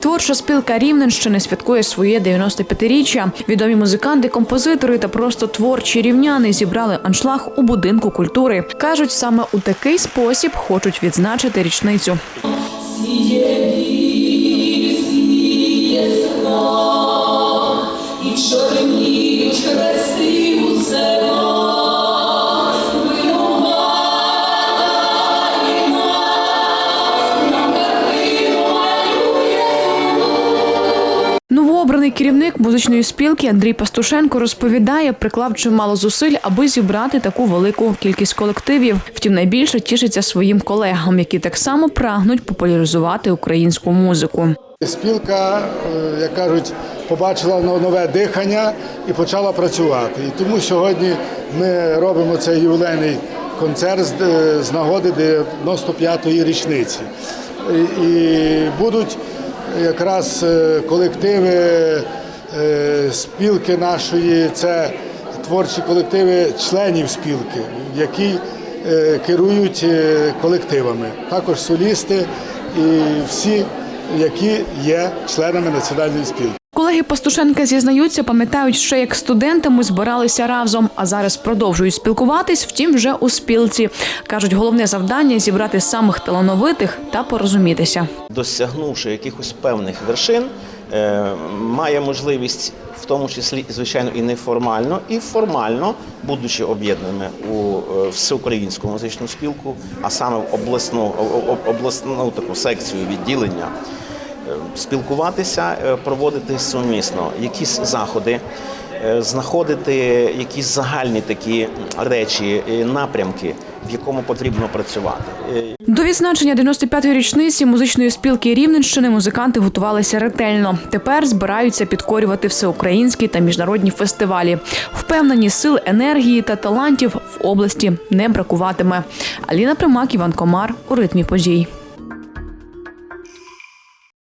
Творча спілка Рівненщини святкує своє 95-річчя. Відомі музиканти, композитори та просто творчі рівняни зібрали аншлаг у будинку культури. кажуть, саме у такий спосіб хочуть відзначити річницю. Новообраний керівник музичної спілки Андрій Пастушенко розповідає, приклав чимало зусиль, аби зібрати таку велику кількість колективів. Втім, найбільше тішиться своїм колегам, які так само прагнуть популяризувати українську музику. Спілка, е, як кажуть, побачила нове дихання і почала працювати. І тому сьогодні ми робимо цей ювілейний концерт з, е, нагоди 95-ї річниці. І будуть якраз е, колективи е, спілки нашої, це творчі колективи членів спілки, які е, керують колективами, також солісти і всі які є членами національної спілки. Колеги Пастушенка зізнаються, пам'ятають ще як студентами збиралися разом, а зараз продовжують спілкуватись. Втім, вже у спілці кажуть, головне завдання зібрати самих талановитих та порозумітися. досягнувши якихось певних вершин, е, має можливість, в тому числі, звичайно, і неформально, і формально, будучи об'єднаними у е, всеукраїнську музичну спілку, а саме в обласну, обласну таку секцію відділення, спілкуватися, е, проводити сумісно якісь заходи. е, Знаходити якісь загальні такі речі, е, напрямки, в якому потрібно працювати. Е, До відзначення 95-ї річниці музичної спілки Рівненщини музиканти готувалися ретельно. Тепер збираються підкорювати всеукраїнські та міжнародні фестивалі. Впевнені, сил, енергії та талантів в області не бракуватиме. Аліна Примак, Іван Комар у ритмі подій.